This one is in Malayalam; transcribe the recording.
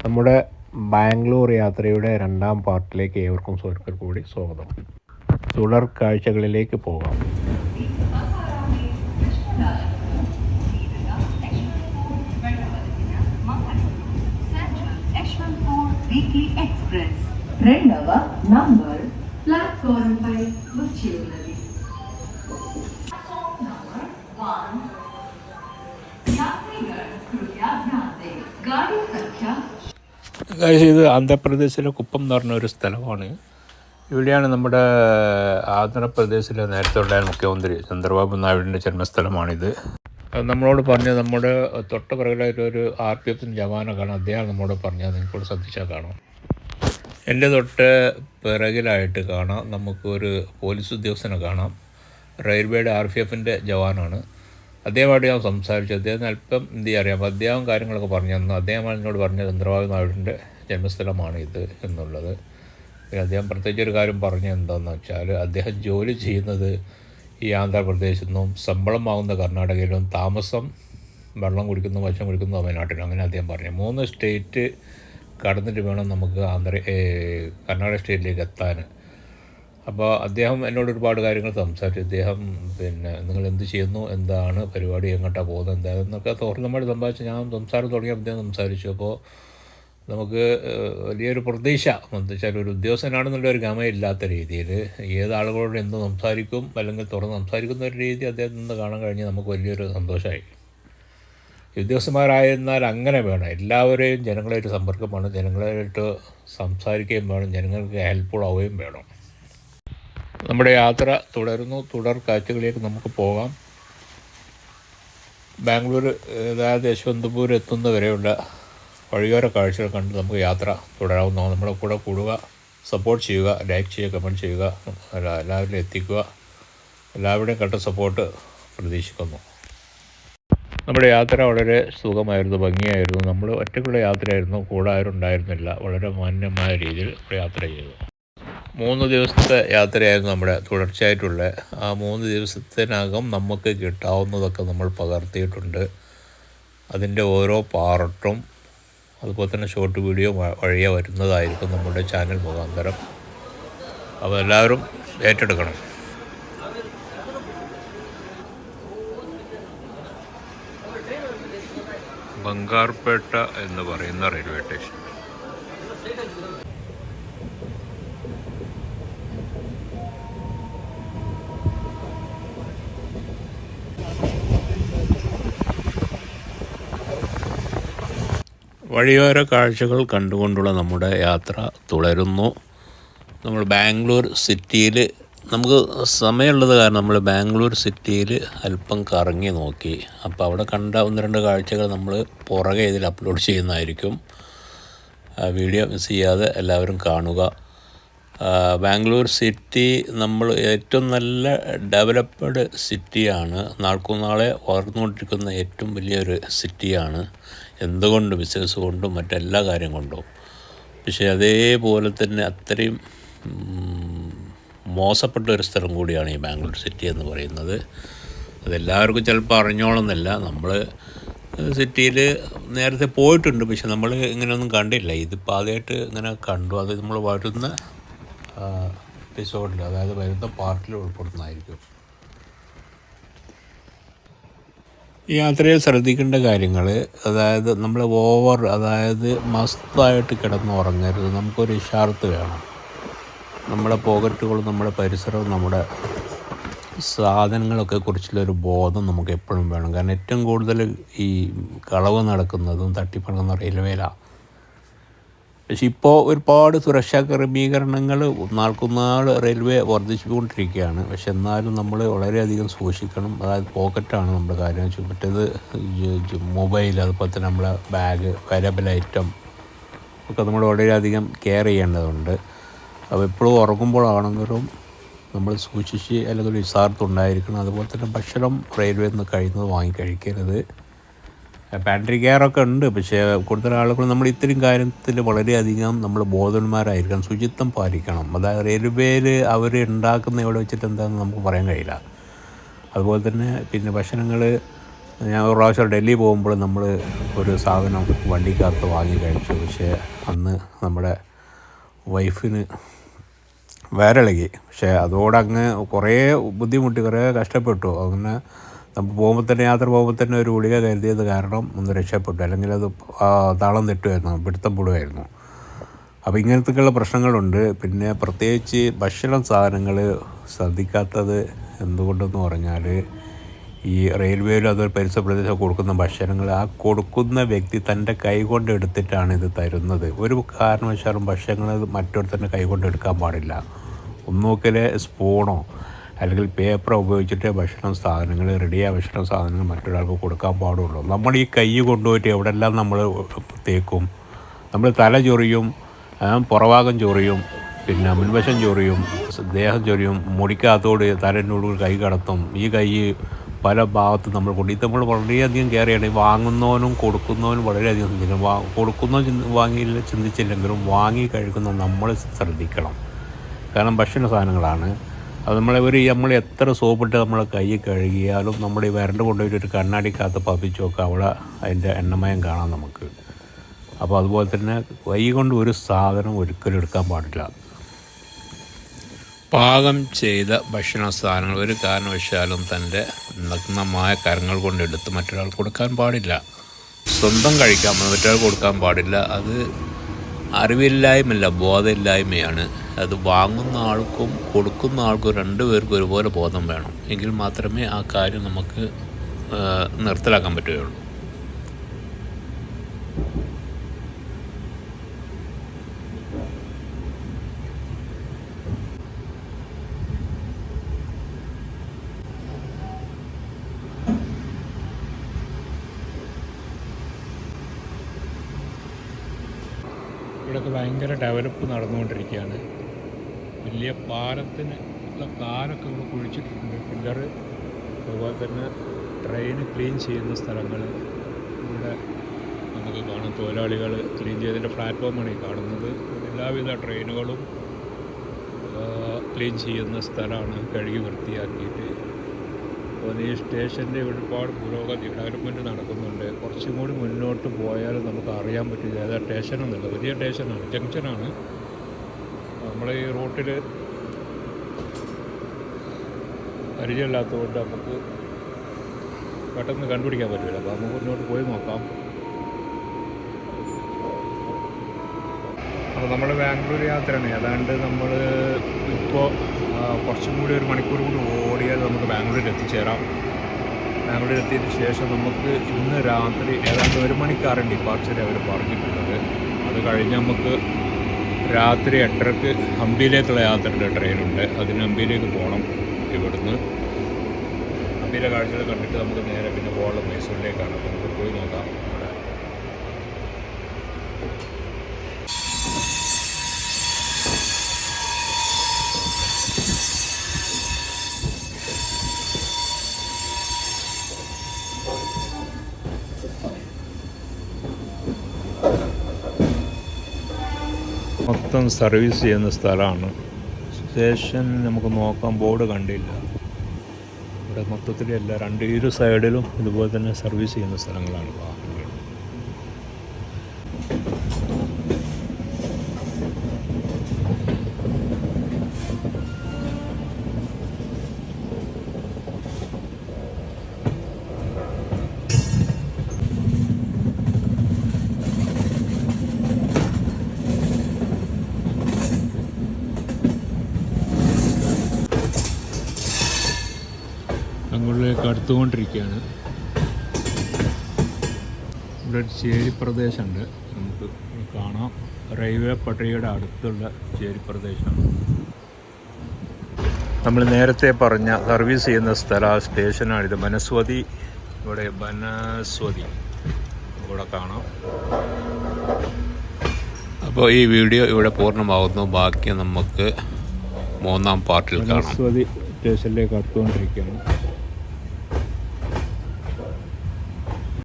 നമ്മുടെ ബാംഗ്ലൂർ യാത്രയുടെ രണ്ടാം പാർട്ടിലേക്ക് ഏവർക്കും സുഹൃത്തുക്കൾ കൂടി സ്വാഗതം തുടർ കാഴ്ചകളിലേക്ക് പോകാം రెండవ నంబర్ ഇത് ആന്ധ്രാപ്രദേശിലെ കുപ്പം എന്ന് പറഞ്ഞ ഒരു സ്ഥലമാണ്. ഇവിടെയാണ് നമ്മുടെ ആന്ധ്രാപ്രദേശിലെ നേരത്തെ ഉണ്ടായ മുഖ്യമന്ത്രി ചന്ദ്രബാബു നായിഡുവിന്റെ ജന്മസ്ഥലമാണിത്. നമ്മളോട് പറഞ്ഞ നമ്മുടെ തൊട്ട പിറകിലായിട്ട് ഒരു ആർ പി എഫിന്റെ ജവാനെ അദ്ദേഹം നമ്മോട് പറഞ്ഞത് നിങ്ങൾക്കോട് ശ്രദ്ധിച്ചാൽ കാണാം. എന്റെ തൊട്ട് പിറകിലായിട്ട് കാണാം. നമുക്കൊരു പോലീസ് ഉദ്യോഗസ്ഥനെ കാണാം. റെയിൽവേയുടെ ആർ പി എഫിന്റെ ജവാനാണ്. അദ്ദേഹമായിട്ട് ഞാൻ സംസാരിച്ചു. അദ്ദേഹത്തിന് അല്പം ഹിന്ദി അറിയാം. അപ്പോൾ അദ്ദേഹം കാര്യങ്ങളൊക്കെ പറഞ്ഞു. തന്നു അദ്ദേഹമാണ് എന്നോട് പറഞ്ഞ ചന്ദ്രബാബു നായിഡുവിന്റെ ജന്മസ്ഥലമാണ് ഇത് എന്നുള്ളത്. അദ്ദേഹം പ്രത്യേകിച്ച് ഒരു കാര്യം പറഞ്ഞു എന്താണെന്ന് വെച്ചാൽ അദ്ദേഹം ജോലി ചെയ്യുന്നത് ഈ ആന്ധ്രാപ്രദേശിൽ നിന്നും ശമ്പളം വാങ്ങുന്ന കർണാടകയിലും താമസം വെള്ളം കുടിക്കുന്ന വശം കുടിക്കുന്ന തമിഴ്നാട്ടിലും. അങ്ങനെ അദ്ദേഹം പറഞ്ഞു. മൂന്ന് സ്റ്റേറ്റ് കടന്നിട്ട് വേണം നമുക്ക് ആന്ധ്ര കർണാടക സ്റ്റേറ്റിലേക്ക് എത്താൻ. അപ്പോൾ അദ്ദേഹം എന്നോട് ഒരുപാട് കാര്യങ്ങൾ സംസാരിച്ചു. അദ്ദേഹം പിന്നെ നിങ്ങൾ എന്ത് ചെയ്യുന്നു? എന്താണ് പരിപാടി? എങ്ങോട്ടാണ് പോകുന്നത്? എന്താണെന്നൊക്കെ തുറന്നമായിട്ട് സംസാരിച്ചു. ഞാൻ സംസാരം തുടങ്ങിയപ്പോൾ അദ്ദേഹം സംസാരിച്ചു. അപ്പോൾ നമുക്ക് വലിയൊരു പ്രതീക്ഷ. എന്ന് വെച്ചാൽ ഒരു ഉദ്യോഗസ്ഥനാണെന്നുള്ള ഒരു ഗമയില്ലാത്ത രീതിയിൽ ഏത് ആളുകളോട് എന്ത് സംസാരിക്കും അല്ലെങ്കിൽ തുറന്ന് സംസാരിക്കുന്ന ഒരു രീതി അദ്ദേഹത്തിൽ നിന്ന് കാണാൻ കഴിഞ്ഞ് നമുക്ക് വലിയൊരു സന്തോഷമായി ഉദ്യോഗസ്ഥന്മാരായിരുന്നാൽ അങ്ങനെ വേണം. എല്ലാവരെയും ജനങ്ങളായിട്ട് വേണം. ജനങ്ങളായിട്ട് സംസാരിക്കുകയും വേണം. ജനങ്ങൾക്ക് ഹെൽപ്ഫുൾ ആവുകയും വേണം. നമ്മുടെ യാത്ര തുടരുന്നു. തുടർ കാഴ്ചകളിലേക്ക് നമുക്ക് പോകാം. ബാംഗ്ലൂർ അതായത് യശ്വന്തപൂർ എത്തുന്നവരെയുള്ള വഴിയോര കാഴ്ചകൾ കണ്ട് നമുക്ക് യാത്ര തുടരാവുന്നതാണ്. നമ്മുടെ കൂടെ കൂടുക സപ്പോർട്ട് ചെയ്യുക ലൈക്ക് ചെയ്യുക കമന്റ് ചെയ്യുക എല്ലാ- എല്ലാവരിലും എത്തിക്കുക. എല്ലാവരുടെയും കട്ട സപ്പോർട്ട് പ്രതീക്ഷിക്കുന്നു. നമ്മുടെ യാത്ര വളരെ സുഖമായിരുന്നു ഭംഗിയായിരുന്നു. നമ്മൾ ഒറ്റയ്ക്കുള്ള യാത്രയായിരുന്നു കൂടെ ആരും ഉണ്ടായിരുന്നില്ല. വളരെ മാന്യമായ രീതിയിൽ യാത്ര ചെയ്തു. മൂന്ന് ദിവസത്തെ യാത്രയായിരുന്നു നമ്മുടെ തുടർച്ചയായിട്ടുള്ള. ആ മൂന്ന് ദിവസത്തിനകം നമുക്ക് കിട്ടാവുന്നതൊക്കെ നമ്മൾ പകർത്തിയിട്ടുണ്ട്. അതിന്റെ ഓരോ പാർട്ടും അതുപോലെ തന്നെ ഷോർട്ട് വീഡിയോ വഴിയെ വരുന്നതായിരിക്കും നമ്മുടെ ചാനൽ മുഖാന്തരം. അപ്പോൾ എല്ലാവരും ഏറ്റെടുക്കണം. ബംഗാർപേട്ട എന്ന് പറയുന്ന റെയിൽവേ സ്റ്റേഷൻ വഴിയോര കാഴ്ചകൾ കണ്ടുകൊണ്ടുള്ള നമ്മുടെ യാത്ര തുടരുന്നു. നമ്മൾ ബാംഗ്ലൂർ സിറ്റിയിൽ നമുക്ക് സമയമുള്ളത് കാരണം നമ്മൾ ബാംഗ്ലൂർ സിറ്റിയിൽ അല്പം കറങ്ങി നോക്കി. അപ്പോൾ അവിടെ കണ്ട ഒന്ന് രണ്ട് കാഴ്ചകൾ നമ്മൾ പുറകെ ഇതിൽ അപ്ലോഡ് ചെയ്യുന്നതായിരിക്കും. വീഡിയോ മിസ് ചെയ്യാതെ എല്ലാവരും കാണുക. ബാംഗ്ലൂർ സിറ്റി നമ്മൾ ഏറ്റവും നല്ല ഡെവലപ്ഡ് സിറ്റിയാണ്. നാൾക്കുനാളെ വളർന്നുകൊണ്ടിരിക്കുന്ന ഏറ്റവും വലിയൊരു സിറ്റിയാണ്. എന്തുകൊണ്ട് ബിസിനസ് കൊണ്ടും മറ്റെല്ലാ കാര്യം കൊണ്ടും. പക്ഷേ അതേപോലെ തന്നെ അത്രയും മോശപ്പെട്ട ഒരു സ്ഥലം കൂടിയാണ് ഈ ബാംഗ്ലൂർ സിറ്റി എന്ന് പറയുന്നത്. അതെല്ലാവർക്കും ചിലപ്പോൾ അറിഞ്ഞോളന്നില്ല. നമ്മൾ സിറ്റിയിൽ നേരത്തെ പോയിട്ടുണ്ട്. പക്ഷെ നമ്മൾ ഇങ്ങനെയൊന്നും കണ്ടില്ല. ഇതിപ്പോൾ ആദ്യമായിട്ട് ഇങ്ങനെ കണ്ടു. അത് നമ്മൾ വരുന്ന എപ്പിസോഡിൽ അതായത് വരുന്ന പാർട്ടിൽ ഉൾപ്പെടുന്നതായിരിക്കും ഈ യാത്രയിൽ ശ്രദ്ധിക്കേണ്ട കാര്യങ്ങൾ അതായത് നമ്മൾ ഓവർ അതായത് മസ്തായിട്ട് കിടന്ന് ഉറങ്ങരുത്. നമുക്കൊരു ഇഷാർത്ത് വേണം. നമ്മുടെ പോക്കറ്റുകളും നമ്മുടെ പരിസരവും നമ്മുടെ സാധനങ്ങളൊക്കെ കുറിച്ചുള്ളൊരു ബോധം നമുക്ക് എപ്പോഴും വേണം. കാരണം ഏറ്റവും കൂടുതൽ ഈ കളവ് നടക്കുന്നതും തട്ടിപ്പണക്കുന്ന റെയിൽവേയിലാണ് പക്ഷെ ഇപ്പോൾ ഒരുപാട് സുരക്ഷാ ക്രമീകരണങ്ങൾ നാൾക്കുനാൾ റെയിൽവേ വർദ്ധിച്ചുകൊണ്ടിരിക്കുകയാണ്. പക്ഷെ എന്നാലും നമ്മൾ വളരെയധികം സൂക്ഷിക്കണം. അതായത് പോക്കറ്റാണ് നമ്മുടെ കാര്യം. വെച്ചാൽ മറ്റേത് മൊബൈൽ അതുപോലെ തന്നെ നമ്മളെ ബാഗ് വാലബിൾ ഐറ്റം ഒക്കെ നമ്മൾ വളരെയധികം കെയർ ചെയ്യേണ്ടതുണ്ട്. അപ്പോൾ എപ്പോഴും ഉറങ്ങുമ്പോഴാണെങ്കിലും നമ്മൾ സൂക്ഷിച്ച് അല്ലെങ്കിൽ വിസാർത്തുണ്ടായിരിക്കണം അതുപോലെ തന്നെ ഭക്ഷണം റെയിൽവേയിൽ നിന്ന് കഴിയുന്നത് വാങ്ങി കഴിക്കരുത്. പാൻട്രി ഒക്കെ ഉണ്ട്. പക്ഷേ കൂടുതൽ ആളുകൾ നമ്മൾ ഇത്തരം കാര്യത്തിൽ വളരെയധികം നമ്മൾ ബോധവന്മാരായിരിക്കണം ശുചിത്വം പാലിക്കണം. അതായത് റെയിൽവേയിൽ അവർ ഉണ്ടാക്കുന്ന ഇവിടെ വെച്ചിട്ട് എന്താണെന്ന് നമുക്ക് പറയാൻ കഴിയില്ല. അതുപോലെ തന്നെ പിന്നെ ഭക്ഷണങ്ങൾ ഞാൻ ഒരു പ്രാവശ്യം ഡൽഹി പോകുമ്പോൾ നമ്മൾ ഒരു സാധനം വണ്ടിക്കകത്ത് വാങ്ങി കഴിച്ചു. പക്ഷേ അന്ന് നമ്മുടെ വൈഫിന് വയറിളകി. പക്ഷേ അതോടങ്ങ് കുറേ ബുദ്ധിമുട്ടി കുറേ കഷ്ടപ്പെട്ടു. അങ്ങനെ നമ്മൾ പോകുമ്പോൾ തന്നെ യാത്ര പോകുമ്പോൾ തന്നെ ഒരു ഗുളിക കരുതിയത് കാരണം ഒന്ന് രക്ഷപ്പെട്ടു. അല്ലെങ്കിൽ അത് താളം തെറ്റുമായിരുന്നു പിടുത്തം പൊടുമായിരുന്നു അപ്പോൾ ഇങ്ങനത്തെയൊക്കെയുള്ള പ്രശ്നങ്ങളുണ്ട്. പിന്നെ പ്രത്യേകിച്ച് ഭക്ഷണ സാധനങ്ങൾ ശ്രദ്ധിക്കാത്തത് എന്തുകൊണ്ടെന്ന് പറഞ്ഞാൽ ഈ റെയിൽവേയിൽ അത് പരിസര പ്രദേശം കൊടുക്കുന്ന ഭക്ഷണങ്ങൾ ആ കൊടുക്കുന്ന വ്യക്തി തന്റെ കൈകൊണ്ട് എടുത്തിട്ടാണ് ഇത് തരുന്നത്. ഒരു കാരണവശാലും ഭക്ഷണങ്ങൾ മറ്റൊരുത്തന്റെ കൈ കൈകൊണ്ട് എടുക്കാൻ പാടില്ല. ഒന്നുകിൽ സ്പൂണോ അല്ലെങ്കിൽ പേപ്പർ ഉപയോഗിച്ചിട്ട് ഭക്ഷണം സാധനങ്ങൾ റെഡിയായ ഭക്ഷണ സാധനങ്ങൾ മറ്റൊരാൾക്ക് കൊടുക്കാൻ പാടുള്ളൂ. നമ്മൾ ഈ കൈ കൊണ്ടുപോയിട്ട് എവിടെല്ലാം നമ്മൾ തേക്കും? നമ്മൾ തല ചൊറിയും പുറവാകം ചൊറിയും പിന്നെ മുൻവശം ചൊറിയും ദേഹം ചൊറിയും മുടിക്കകത്തോട് തലേന്റെ കൈ കടത്തും. ഈ കൈ പല ഭാഗത്ത് നമ്മൾ കൊണ്ട് ഇത് നമ്മൾ വളരെയധികം കയറിയാണ് വാങ്ങുന്നവനും കൊടുക്കുന്നവനും വളരെയധികം ചിന്തിക്കണം. വാ കൊടുക്കുന്നവൻ വാങ്ങിയില്ല ചിന്തിച്ചില്ലെങ്കിലും വാങ്ങി കഴിക്കുന്ന നമ്മൾ ശ്രദ്ധിക്കണം. കാരണം ഭക്ഷണ സാധനങ്ങളാണ്. അത് നമ്മളെ ഒരു നമ്മൾ എത്ര സോപ്പിട്ട് നമ്മളെ കൈ കഴുകിയാലും നമ്മുടെ ഈ വരണ്ട് കൊണ്ടുപോയിട്ട് ഒരു കണ്ണാടിക്കകത്ത് പതിച്ച് നോക്കുക അവിടെ അതിന്റെ എണ്ണമയം കാണാം നമുക്ക്. അപ്പോൾ അതുപോലെ തന്നെ കൈ കൊണ്ട് ഒരു സാധനം ഒരിക്കലും എടുക്കാൻ പാടില്ല. പാകം ചെയ്ത ഭക്ഷണ സാധനങ്ങൾ ഒരു കാരണവശാലും തന്റെ നഗ്നമായ കരങ്ങൾ കൊണ്ട് എടുത്ത് മറ്റൊരാൾ കൊടുക്കാൻ പാടില്ല. സ്വന്തം കഴിക്കാൻ മറ്റൊരാൾ കൊടുക്കാൻ പാടില്ല. അത് അറിവില്ലായ്മല്ല ബോധമില്ലായ്മയാണ്. അത് വാങ്ങുന്ന ആൾക്കും കൊടുക്കുന്ന ആൾക്കും രണ്ടുപേർക്കും ഒരുപോലെ ബോധം വേണം. എങ്കിൽ മാത്രമേ ആ കാര്യം നമുക്ക് നിർത്തലാക്കാൻ പറ്റുകയുള്ളൂ. ഇവിടെയൊക്കെ ഭയങ്കര ഡെവലപ്പ് നടന്നുകൊണ്ടിരിക്കുകയാണ്. വലിയ പാലത്തിന് ഉള്ള കാലൊക്കെ ഇവിടെ കുഴിച്ചിട്ടുണ്ട് പില്ലറ് അതുപോലെ തന്നെ ട്രെയിൻ ക്ലീൻ ചെയ്യുന്ന സ്ഥലങ്ങൾ ഇവിടെ നമുക്ക് കാണാം. തൊഴിലാളികൾ ക്ലീൻ ചെയ്തതിന്റെ പ്ലാറ്റ്ഫോമാണ് ഈ കാണുന്നത്. എല്ലാവിധ ട്രെയിനുകളും ക്ലീൻ ചെയ്യുന്ന സ്ഥലമാണ് കഴുകി വൃത്തിയാക്കിയിട്ട് ഈ സ്റ്റേഷന്റെ ഒരുപാട് പുരോഗതി ഡെവലപ്മെന്റ് നടക്കുന്നുണ്ട്. കുറച്ചും കൂടി മുന്നോട്ട് പോയാൽ നമുക്ക് അറിയാൻ പറ്റും ഏതാ സ്റ്റേഷൻ എന്നുള്ളത്. വലിയ സ്റ്റേഷനാണ് ജംഗ്ഷനാണ്. നമ്മൾ ഈ റൂട്ടിൽ പരിചയമില്ലാത്തതുകൊണ്ട് നമുക്ക് പെട്ടെന്ന് കണ്ടുപിടിക്കാൻ പറ്റില്ല. അപ്പോൾ നമുക്ക് മുന്നോട്ട് പോയി നോക്കാം. അപ്പോൾ നമ്മൾ ബാംഗ്ലൂർ യാത്രയാണ്. ഏതാണ്ട് നമ്മൾ ഇപ്പോൾ കുറച്ചും കൂടി ഒരു മണിക്കൂർ കൂടി ഓടിയാൽ നമുക്ക് ബാംഗ്ലൂരിൽ എത്തിച്ചേരാം. ബാംഗ്ലൂരിൽ എത്തിയതിന് ശേഷം നമുക്ക് ഇന്ന് രാത്രി ഏതാണ്ട് ഒരു മണിക്കാണ് ഡിപ്പാർച്ചർ അവർ പറഞ്ഞിട്ടുള്ളത്. അത് കഴിഞ്ഞ് നമുക്ക് രാത്രി എട്ടരക്ക് ഹംപിയിലേക്കുള്ള യാത്രയുടെ ട്രെയിനുണ്ട്. അതിന് ഹംപിയിലേക്ക് പോകണം ഇവിടുന്ന്. ഹംപിയിലെ കാഴ്ചകൾ കണ്ടിട്ട് നമുക്ക് നേരെ പിന്നെ പോകാനുള്ള മൈസൂരിലേക്കാണ്. നമുക്ക് പോയി നോക്കാം അവിടെ മൊത്തം സർവീസ് ചെയ്യുന്ന സ്ഥലമാണ്. സ്റ്റേഷൻ നമുക്ക് നോക്കാൻ ബോർഡ് കണ്ടില്ല. ഇവിടെ മൊത്തത്തിൽ എല്ലാ രണ്ട് ഇരു സൈഡിലും ഇതുപോലെ തന്നെ സർവീസ് ചെയ്യുന്ന സ്ഥലങ്ങളാണ്. അങ്ങോട്ടേക്ക് അടുത്തുകൊണ്ടിരിക്കുകയാണ്. ഇവിടെ ഒരു ചേരി പ്രദേശമുണ്ട് നമുക്ക് കാണാം. റെയിൽവേ പട്ടറിയുടെ അടുത്തുള്ള ചേരി പ്രദേശമാണ് നമ്മൾ നേരത്തെ പറഞ്ഞ സർവീസ് ചെയ്യുന്ന സ്ഥല സ്റ്റേഷനാണിത് ബനസ്വതി ഇവിടെ ബനസ്വതി. ഇവിടെ കാണാം. അപ്പോൾ ഈ വീഡിയോ ഇവിടെ പൂർണമാകുന്നു ബാക്കി നമുക്ക് മൂന്നാം പാർട്ടിൽ കാണാം. സ്റ്റേഷനിലേക്ക് അടുത്തുകൊണ്ടിരിക്കുകയാണ്.